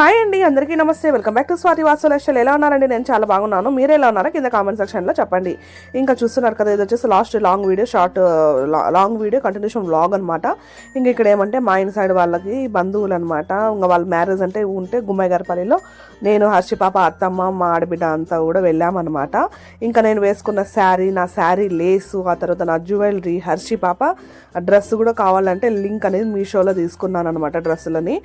Hi అండి అందరికీ నమస్తే. వెల్కమ్ బ్యాక్ టు స్వాతి వాసులక్షలు ఎలా ఉన్నారండి? నేను చాలా బాగున్నాను. మీరు ఎలా ఉన్నారో? కింద కామెంట్ సెక్షన్లో చెప్పండి. ఇంకా చూస్తున్నారు కదా ఇది వచ్చేసి last long video short long video continuation vlog అనమాట ఇంకా ఇక్కడ ఏమంటే మా ఇన్ సైడ్ వాళ్ళకి బంధువులు అనమాట ఇంకా వాళ్ళ మ్యారేజ్ అంటే ఉంటే గుమ్మాయి గారిపల్లిలో నేను హర్షి పాప అత్తమ్మ మా ఆడబిడ్డ అంతా కూడా వెళ్ళామన్నమాట. ఇంకా నేను వేసుకున్న శారీ నా శారీ లేసు ఆ తర్వాత నా జ్యువెలరీ హర్షి పాప డ్రెస్ కూడా కావాలంటే లింక్ అనేది మీషోలో తీసుకున్నాను అనమాట డ్రెస్సులని.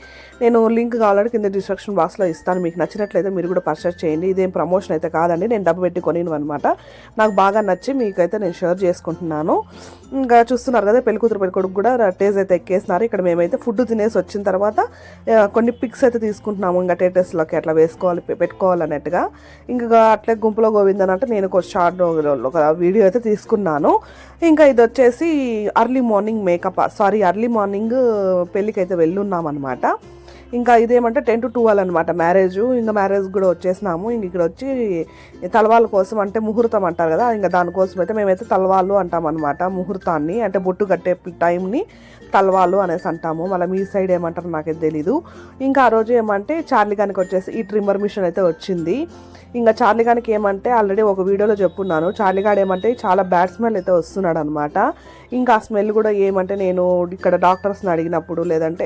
నేను లింక్ కావాలంటే కింద ఇన్స్ట్రక్షన్ బాక్స్లో ఇస్తాను. మీకు నచ్చినట్లయితే మీరు కూడా పర్చేస్ చేయండి. ఇదేం ప్రమోషన్ అయితే కాదండి. నేను డబ్బు పెట్టి కొనిను అనమాట నాకు బాగా నచ్చి మీకైతే నేను షేర్ చేసుకుంటున్నాను. ఇంకా చూస్తున్నారు కదా పెళ్ళి కూతురు పెళ్ళి కొడుకు కూడా టేజ్ అయితే ఎక్కేస్తున్నారు ఇక్కడ మేమైతే ఫుడ్ తినేసి వచ్చిన తర్వాత కొన్ని పిక్స్ అయితే తీసుకుంటున్నాము. ఇంకా టేటస్లోకి అట్లా వేసుకోవాలి పెట్టుకోవాలన్నట్టుగా. ఇంకా అట్లే గుంపులో గోవిందన్ అంటే నేను ఒక షార్ట్ ఒక వీడియో అయితే తీసుకున్నాను. ఇంకా ఇది వచ్చేసి early morning makeup sorry early morning పెళ్ళికి అయితే వెళ్ళున్నాం అనమాట ఇంకా ఇదేమంటే టెన్ టు ట్వెల్వ్ అనమాట మ్యారేజ్. ఇంకా మ్యారేజ్ కూడా వచ్చేసినాము. ఇంక ఇక్కడ వచ్చి తలవాళ్ళ కోసం అంటే ముహూర్తం అంటారు కదా ఇంకా దానికోసం అయితే మేమైతే తలవాళ్ళు అంటాం అనమాట ముహూర్తాన్ని. అంటే బొట్టు కట్టే టైంని తలవాళ్ళు అనేసి అంటాము. మళ్ళీ మీ సైడ్ ఏమంటారు నాకైతే తెలీదు. ఇంకా ఆ రోజు ఏమంటే చార్లీ గానికి వచ్చేసి ఈ ట్రిమ్మర్ మిషన్ అయితే వచ్చింది. ఇంకా చార్లీ గానికి ఏమంటే ఆల్రెడీ ఒక వీడియోలో చెప్పున్నాను. చార్లీ గాడు ఏమంటే చాలా బ్యాడ్ స్మెల్ అయితే వస్తున్నాడు అనమాట ఇంకా ఆ స్మెల్ కూడా ఏమంటే నేను ఇక్కడ డాక్టర్స్ని అడిగినప్పుడు లేదంటే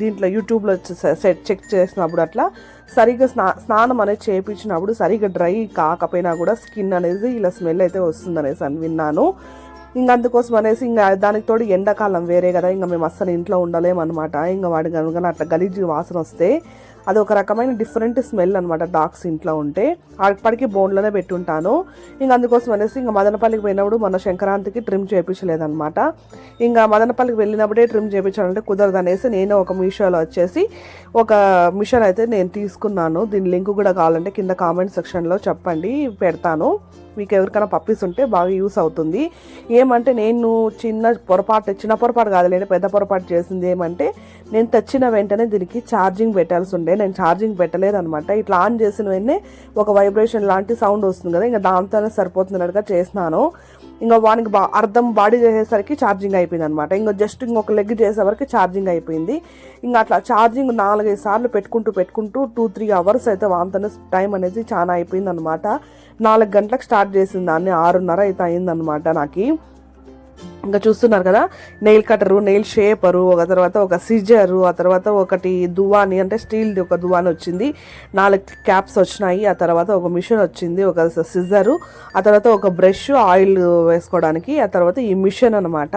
దీంట్లో యూట్యూబ్లో సెట్ చెక్ చేసినప్పుడు అట్లా సరిగ్గా స్నా స్నానం అనేది చేయించినప్పుడు సరిగ్గా డ్రై కాకపోయినా కూడా స్కిన్ అనేది ఇలా స్మెల్ అయితే వస్తుంది అనేసి అని విన్నాను. ఇంక అందుకోసం అనేసి ఇంకా దానికి తోడు ఎండాకాలం వేరే కదా ఇంకా మేము అస్సలు ఇంట్లో ఉండలేమన్నమాట. ఇంకా వాడి కనుక అట్లా గలీజీ వాసన వస్తే అది ఒక రకమైన డిఫరెంట్ స్మెల్ అనమాట డాగ్స్ ఇంట్లో ఉంటే. అప్పటికి బోన్లోనే పెట్టుంటాను. ఇంకా అందుకోసం అనేసి ఇంకా మదనపల్లికి పోయినప్పుడు మన సంక్రాంతికి ట్రిమ్ చేయించలేదనమాట ఇంకా మదనపల్లికి వెళ్ళినప్పుడే ట్రిమ్ చేయించాలంటే కుదరదు అనేసి నేను ఒక మీషోలో వచ్చేసి ఒక మిషన్ అయితే నేను తీసుకున్నాను. దీని లింక్ కూడా కావాలంటే కింద కామెంట్ సెక్షన్లో చెప్పండి పెడతాను. మీకు ఎవరికైనా పప్పీస్ ఉంటే బాగా యూస్ అవుతుంది. ఏమంటే నేను చిన్న పొరపాటు చిన్న పొరపాటు కాదులేండి పెద్ద పొరపాటు చేసింది ఏమంటే నేను తెచ్చిన వెంటనే దీనికి ఛార్జింగ్ పెట్టాల్సి ఉండే. నేను ఛార్జింగ్ పెట్టలేదు అనమాట ఇట్లా ఆన్ చేసిన వెంటనే ఒక వైబ్రేషన్ లాంటి సౌండ్ వస్తుంది కదా ఇంకా దాంతోనే సరిపోతున్నట్టుగా చేసినాను. ఇంకా వానికి బా అర్థం బాడీ చేసేసరికి ఛార్జింగ్ అయిపోయింది అనమాట ఇంకా జస్ట్ ఇంకొక లెగ్ చేసేవరకు ఛార్జింగ్ అయిపోయింది. ఇంకా అట్లా ఛార్జింగ్ నాలుగైదు సార్లు పెట్టుకుంటూ పెట్టుకుంటూ టూ త్రీ అవర్స్ అయితే వాంతనే టైం అనేది చాలా అయిపోయింది అనమాట నాలుగు గంటలకు స్టార్ట్ చేసింది దాన్ని ఆరున్నర అయితే అయిందనమాట నాకు. ఇంకా చూస్తున్నారు కదా నెయిల్ కటరు నెయిల్ షేపరు ఒక తర్వాత ఒక సిజరు ఆ తర్వాత ఒకటి దువాని అంటే స్టీల్ది ఒక దువాని వచ్చింది. నాలుగు క్యాప్స్ వచ్చినాయి ఆ తర్వాత ఒక మిషన్ వచ్చింది ఒక సిజరు ఆ తర్వాత ఒక బ్రష్ ఆయిల్ వేసుకోవడానికి ఆ తర్వాత ఈ మిషన్ అనమాట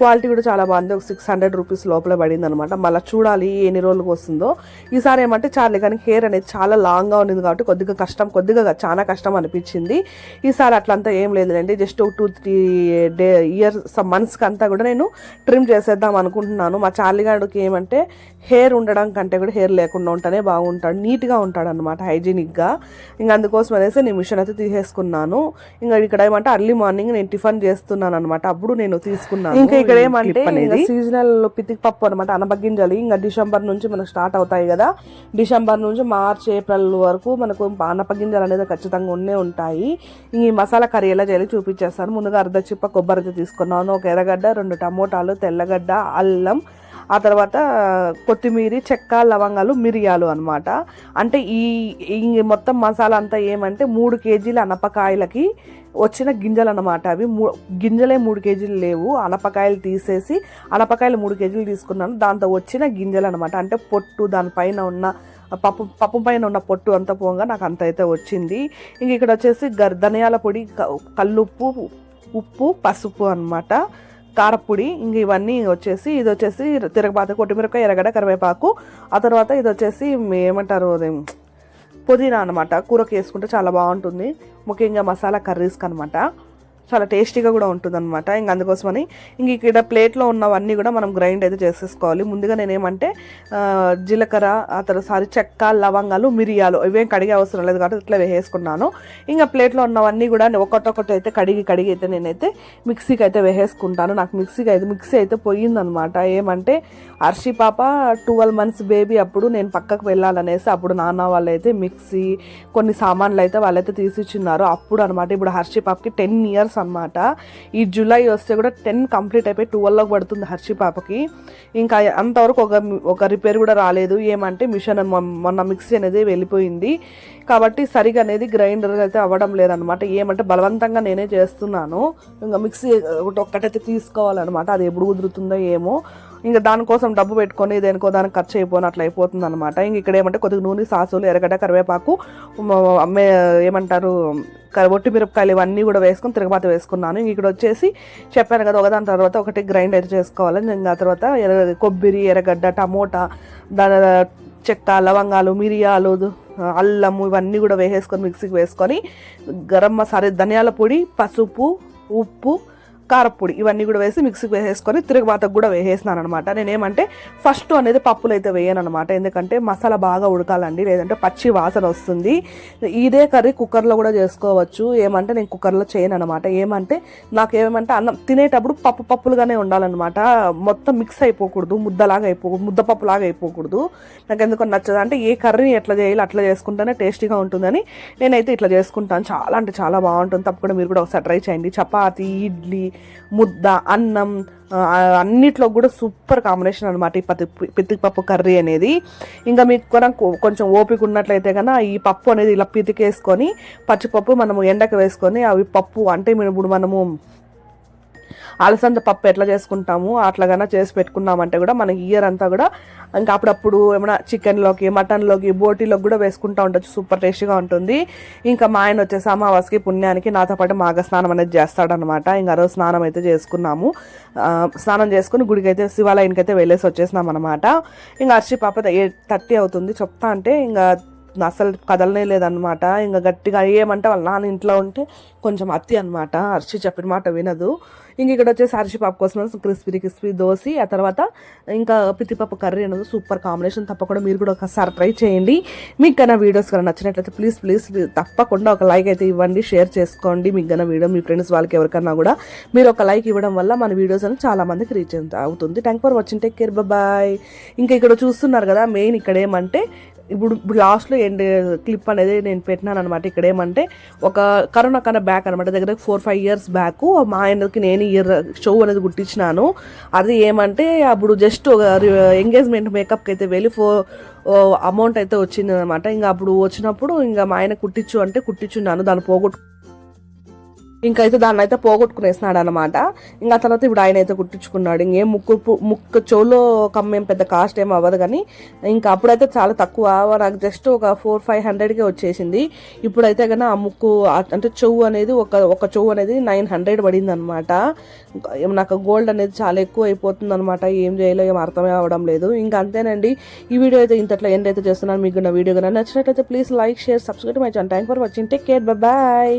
క్వాలిటీ కూడా చాలా బాగుంది ఒక సిక్స్ హండ్రెడ్ రూపీస్ లోపల పడింది అనమాట మళ్ళీ చూడాలి ఎన్ని రోజులకు వస్తుందో. ఈసారి ఏమంటే చాలే కానీ హెయిర్ అనేది చాలా లాంగ్గా ఉంది కాబట్టి కొద్దిగా కష్టం కొద్దిగా చాలా కష్టం అనిపించింది. ఈసారి అట్లంతా ఏం లేదులేండి జస్ట్ ఒక టూ త్రీ డే ఇయర్స్ మంత్స్కి అంతా కూడా నేను ట్రిమ్ చేసేద్దాం అనుకుంటున్నాను. మా చార్లీగాడికి ఏమంటే హెయిర్ ఉండడం కంటే కూడా హెయిర్ లేకుండా ఉంటేనే బాగుంటాడు నీట్గా ఉంటాడు అనమాట హైజీనిక్గా. ఇంకా అందుకోసం అనేసి నేను మిషన్ అయితే తీసేసుకున్నాను. ఇంకా ఇక్కడ ఏమంటే అర్లీ మార్నింగ్ నేను టిఫిన్ చేస్తున్నాను అనమాట అప్పుడు నేను తీసుకున్నాను. ఇంకా ఇక్కడ ఏమంటే సీజనల్ పితికి పప్పు అనమాట అనబగ్గింజలు ఇంకా డిసెంబర్ నుంచి మనకు స్టార్ట్ అవుతాయి కదా. డిసెంబర్ నుంచి మార్చ్ ఏప్రిల్ వరకు మనకు అనపగింజలు అనేది ఖచ్చితంగా ఉండే ఉంటాయి. ఇంక ఈ మసాలా కర్రీ ఎలా చేయాలి చూపించేస్తాను. ముందుగా అర్ధ చిప్ప కొబ్బరి అయితే తీసుకున్నాను. ఒక ఎర్రగడ్డ రెండు టమోటాలు తెల్లగడ్డ అల్లం ఆ తర్వాత కొత్తిమీర చెక్క లవంగాలు మిరియాలు అనమాట అంటే ఈ ఈ మొత్తం మసాలా అంతా ఏమంటే మూడు కేజీల అనపకాయలకి వచ్చిన గింజలు అనమాట అవి. మూ గింజలే మూడు కేజీలు లేవు. అనపకాయలు తీసేసి అనపకాయలు మూడు కేజీలు తీసుకున్నాను. దాంతో వచ్చిన గింజలు అనమాట అంటే పొట్టు దానిపైన ఉన్న పప్పు పప్పు పైన ఉన్న పొట్టు అంతా పోగా నాకు అంత అయితే వచ్చింది. ఇంక ఇక్కడ వచ్చేసి గర్ ధనియాల పొడి క- కల్లుప్పు ఉప్పు పసుపు అనమాట కారపొడి ఇంక ఇవన్నీ వచ్చేసి ఇది వచ్చేసి తిరగబాత కొట్టిమిరపకాయ ఎర్రగడ్డ కరివేపాకు ఆ తర్వాత ఇది వచ్చేసి ఏమంటారు అది? పుదీనా అనమాట కూరకు వేసుకుంటే చాలా బాగుంటుంది. ముఖ్యంగా మసాలా కర్రీస్కి అనమాట చాలా టేస్టీగా కూడా ఉంటుంది అనమాట ఇంక అందుకోసమని ఇంక ఇక్కడ ప్లేట్లో ఉన్నవన్నీ కూడా మనం గ్రైండ్ అయితే చేసేసుకోవాలి. ముందుగా నేనేమంటే జీలకర్ర ఆ తర్వాత సారీ చెక్క లవంగాలు మిరియాలు ఇవేం కడిగే అవసరం లేదు కాబట్టి ఇట్లా వేసేసుకున్నాను. ఇంకా ప్లేట్లో ఉన్నవన్నీ కూడా ఒక్కొక్కటి అయితే కడిగి కడిగి అయితే నేనైతే మిక్సీకి అయితే వేసేసుకుంటాను. నాకు మిక్సీకి అయితే మిక్సీ అయితే పోయిందనమాట ఏమంటే హర్షి పాప ట్వెల్వ్ మంత్స్ బేబీ అప్పుడు నేను పక్కకు వెళ్ళాలనేసి అప్పుడు నాన్న వాళ్ళు అయితే మిక్సీ కొన్ని సామాన్లు అయితే వాళ్ళైతే తీసిచ్చిన్నారు. అప్పుడు అనమాట ఇప్పుడు హర్షి పాపకి టెన్ ఇయర్స్ అన్నమాట. ఈ జూలై వస్తే కూడా టెన్ కంప్లీట్ అయిపోయి ట్వెల్వ్కి పడుతుంది హర్షి పాపకి. ఇంకా అంతవరకు ఒక ఒక రిపేర్ కూడా రాలేదు. ఏమంటే మిషన్ మొన్న మిక్సీ అనేది వెళ్ళిపోయింది. కాబట్టి సరిగా అనేది గ్రైండర్ అయితే అవ్వడం లేదనమాట ఏమంటే బలవంతంగా నేనే చేస్తున్నాను. ఇంకా మిక్సీ ఒకటి ఒక్కటైతే తీసుకోవాలన్నమాట. అది ఎప్పుడు కుదురుతుందో ఏమో. ఇంకా దానికోసం డబ్బు పెట్టుకొని దేనికో దానికి ఖర్చు అయిపోయిన అట్లా అయిపోతుంది అనమాట ఇంక ఇక్కడ ఏమంటే కొద్దిగా నూనె సాసులు ఎర్రగడ్డ కరివేపాకు అమ్మే ఏమంటారు ఒట్టి మిరపకాయలు ఇవన్నీ కూడా వేసుకొని తిరగబాత వేసుకున్నాను. ఇంక ఇక్కడ వచ్చేసి చెప్పాను కదా ఒకదాని తర్వాత ఒకటి గ్రైండ్ అయితే చేసుకోవాలని ఇంకా తర్వాత ఎర్ర కొబ్బరి ఎర్రగడ్డ టమోటా దాని చెక్క లవంగాలు మిరియాలు అల్లము ఇవన్నీ కూడా వేసేసుకొని మిక్సీకి వేసుకొని గరం మసాలా ధనియాల పొడి పసుపు ఉప్పు కారపొడి ఇవన్నీ కూడా వేసి మిక్సీకి వేసేసుకొని తిరుగుబాతకు కూడా వేసేసినాను అనమాట నేనేమంటే ఫస్ట్ అనేది పప్పులు అయితే వేయను అనమాట ఎందుకంటే మసాలా బాగా ఉడకాలండి లేదంటే పచ్చి వాసన వస్తుంది. ఇదే కర్రీ కుక్కర్లో కూడా చేసుకోవచ్చు. ఏమంటే నేను కుక్కర్లో చేయను అనమాట ఏమంటే నాకు ఏమంటే అన్నం తినేటప్పుడు పప్పు పప్పులుగానే ఉండాలన్నమాట మొత్తం మిక్స్ అయిపోకూడదు ముద్దలాగా అయిపో ముద్దపప్పులాగా అయిపోకూడదు. నాకు ఎందుకు నచ్చదు. అంటే ఏ కర్రీని ఎట్లా చేయాలి అట్లా చేసుకుంటేనే టేస్టీగా ఉంటుందని నేనైతే ఇట్లా చేసుకుంటాను. చాలా అంటే చాలా బాగుంటుంది. తప్పకుండా మీరు కూడా ఒకసారి ట్రై చేయండి. చపాతి ఇడ్లీ ముద్ద అన్నం అన్నిట్లో కూడా సూపర్ కాంబినేషన్ అనమాట ఈ పత్తి పితికిపప్పు కర్రీ అనేది. ఇంకా మీకు కనుక కొంచెం ఓపిక ఉన్నట్లయితే కనుక ఈ పప్పు అనేది ఇలా పితికేసుకొని పచ్చిపప్పు మనము ఎండకు వేసుకొని అవి పప్పు అంటే ఇప్పుడు మనము అలసంద పప్పు ఎట్లా చేసుకుంటాము అట్లాగైనా చేసి పెట్టుకున్నామంటే కూడా మనకి ఇయర్ అంతా కూడా ఇంకా అప్పుడప్పుడు ఏమైనా చికెన్లోకి మటన్లోకి బోటీలోకి కూడా వేసుకుంటూ ఉండొచ్చు. సూపర్ టేస్టీగా ఉంటుంది. ఇంకా మా ఆయన వచ్చేసి అమావాస్యకి పుణ్యానికి నాతో పాటు మాగ స్నానం అనేది చేస్తాడనమాట ఇంకా రోజు స్నానం అయితే చేసుకున్నాము. స్నానం చేసుకుని గుడికి అయితే శివాలయానికి అయితే వెళ్ళేసి వచ్చేసినాం అనమాట ఇంకా అర్షి పాప ఎయిట్ థర్టీ అవుతుంది. చెప్తా అంటే ఇంకా అసలు కదలనే లేదనమాట ఇంకా గట్టిగా ఏమంటే వాళ్ళ నాన్న ఇంట్లో ఉంటే కొంచెం అత్తి అనమాట అరిచి చెప్పిన మాట వినదు. ఇంక ఇక్కడ వచ్చేసి అరిచి పాప కోసం క్రిస్పీ క్రిస్పీ దోసి ఆ తర్వాత ఇంకా పితిపప్పు కర్రీ అనేది సూపర్ కాంబినేషన్. తప్పకుండా మీరు కూడా ఒకసారి ట్రై చేయండి. మీకు కన్నా వీడియోస్ కన్నా నచ్చినట్లయితే ప్లీజ్ ప్లీజ్ తప్పకుండా ఒక లైక్ అయితే ఇవ్వండి షేర్ చేసుకోండి. మీకు కన్నా వీడియో మీ ఫ్రెండ్స్ వాళ్ళకి ఎవరికన్నా కూడా మీరు ఒక లైక్ ఇవ్వడం వల్ల మన వీడియోస్ అనేది చాలా మందికి రీచ్ అవుతుంది. Thank for watching. Take care. Bye. ఇంకా ఇక్కడ చూస్తున్నారు కదా మెయిన్ ఇక్కడ ఏమంటే ఇప్పుడు ఇప్పుడు లాస్ట్లో ఎండ్ క్లిప్ అనేది నేను పెట్టినాను అనమాట ఇక్కడ ఏమంటే ఒక కరోనా కన్నా బ్యాక్ అనమాట దగ్గర ఫోర్ ఫైవ్ ఇయర్స్ బ్యాక్ మా ఆయనకి నేను ఇయర్ షో అనేది కుట్టించినాను అది ఏమంటే అప్పుడు జస్ట్ ఒక ఎంగేజ్మెంట్ మేకప్కి అయితే వెళ్ళి ఫో అమౌంట్ అయితే వచ్చింది అనమాట ఇంకా అప్పుడు వచ్చినప్పుడు ఇంకా మా ఆయన కుట్టించు అంటే కుట్టించున్నాను. దాన్ని పోగొట్టు ఇంకా అయితే దాన్ని అయితే పోగొట్టుకునేసినాడు అనమాట ఇంకా ఆ తర్వాత ఇప్పుడు ఆయన అయితే కుట్టించుకున్నాడు ఇంకేం ముక్కు ముక్కు చెవులో కమ్మేం పెద్ద కాస్ట్ ఏం అవ్వదు కానీ ఇంకా అప్పుడైతే చాలా తక్కువ. నాకు జస్ట్ ఒక ఫోర్ ఫైవ్ హండ్రెడ్కే వచ్చేసింది. ఇప్పుడైతే కన్నా ఆ ముక్కు అంటే చెవు అనేది ఒక ఒక చెవు అనేది నైన్ హండ్రెడ్ పడింది అనమాట నాకు గోల్డ్ అనేది చాలా ఎక్కువ అయిపోతుంది అనమాట ఏం చేయాలో ఏం అర్థమే అవ్వడం లేదు. ఇంకా అంతేనండి. ఈ వీడియో అయితే ఇంతట్లో ఎండ్ అయితే చేస్తున్నాను. మీకు నా వీడియో కానీ నచ్చినట్లయితే please like share subscribe my channel. Thank for watching. Take care. Bye.